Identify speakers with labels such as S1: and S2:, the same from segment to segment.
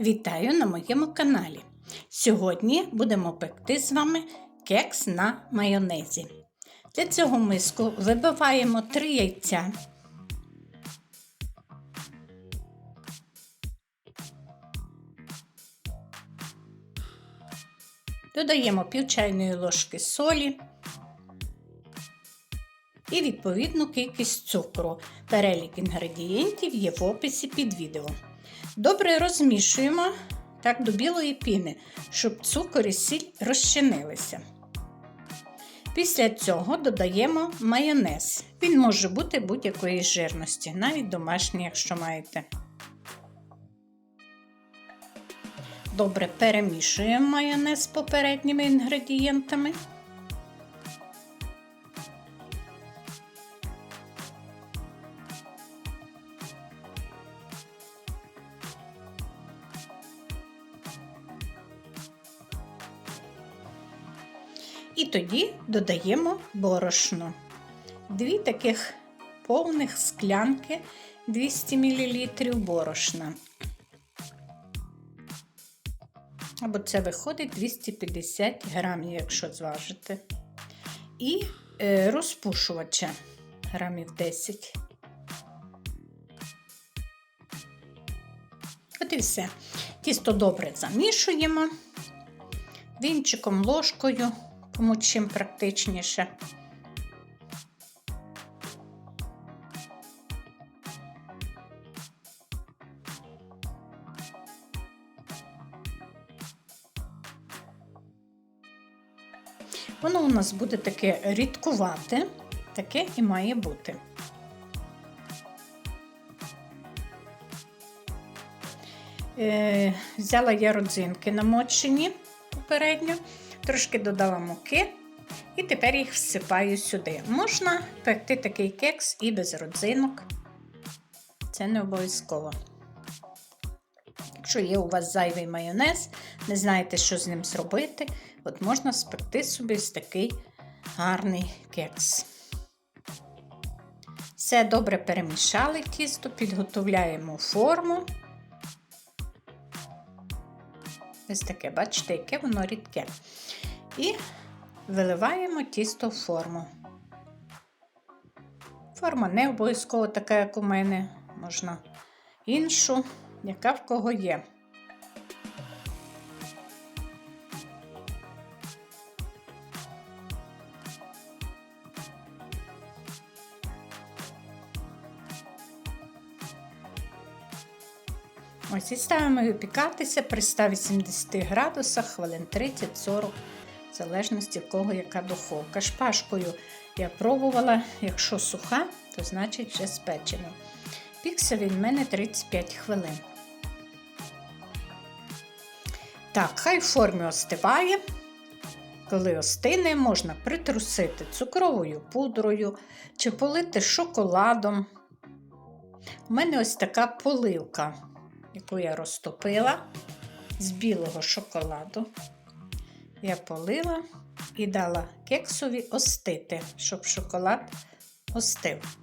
S1: Вітаю на моєму каналі. Сьогодні будемо пекти з вами кекс на майонезі. Для цього миску вибиваємо 3 яйця. Додаємо пів чайної ложки солі і відповідну кількість цукру. Перелік інгредієнтів є в описі під відео. Добре розмішуємо так до білої піни, щоб цукор і сіль розчинилися. Після цього додаємо майонез. Він може бути будь-якої жирності, навіть домашній, якщо маєте. Добре перемішуємо майонез з попередніми інгредієнтами. І тоді додаємо борошно. Дві таких повних склянки 200 мл борошна. Або це виходить 250 грамів, якщо зважити. І е, розпушувача грамів 10. От і все. Тісто добре замішуємо вінчиком, ложкою, кому чим практичніше. Воно у нас буде таке рідкувате, таке і має бути. Е, Взяла я родзинки намочені попередньо, трошки додала муки, і тепер їх всипаю сюди. Можна пекти такий кекс і без родзинок. Це не обов'язково. Якщо є у вас зайвий майонез, не знаєте, що з ним зробити, от можна спекти собі ось такий гарний кекс. Все добре перемішали тісто, підготовляємо форму. Ось таке, бачите, яке воно рідке. І виливаємо тісто в форму. Форма не обов'язково така, як у мене, можна іншу яка в кого є. Ось і ставимо її пікатися при 180 градусах хвилин 30-40, в залежності кого яка духовка. Шпажкою я пробувала, якщо суха, то значить вже спечено. Пікся він в мене 35 хвилин. Так, хай в формі остиває. Коли остине, можна притрусити цукровою пудрою чи полити шоколадом. У мене ось така поливка, яку я розтопила з білого шоколаду. Я полила і дала кексові остити, щоб шоколад остив.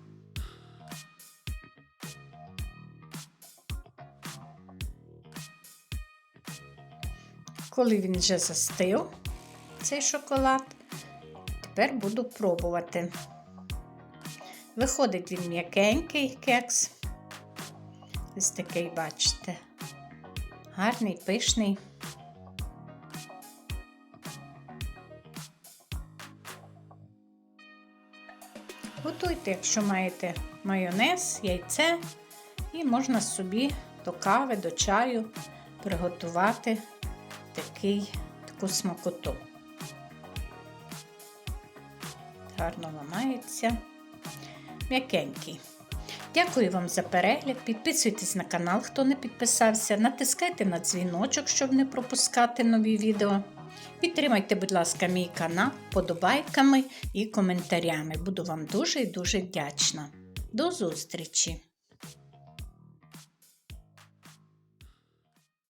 S1: Коли він вже застив, цей шоколад, тепер буду пробувати. Виходить він м'якенький кекс. Ось такий, бачите, гарний, пишний. Готуйте, якщо маєте майонез, яйце, і можна собі до кави, до чаю приготувати такий, таку смакоту. Гарно ламається, м'якенький. Дякую вам за перегляд. Підписуйтесь на канал, хто не підписався. Натискайте на дзвіночок, щоб не пропускати нові відео. Підтримайте, будь ласка, мій канал подобайками і коментарями. Буду вам дуже і дуже вдячна. До зустрічі!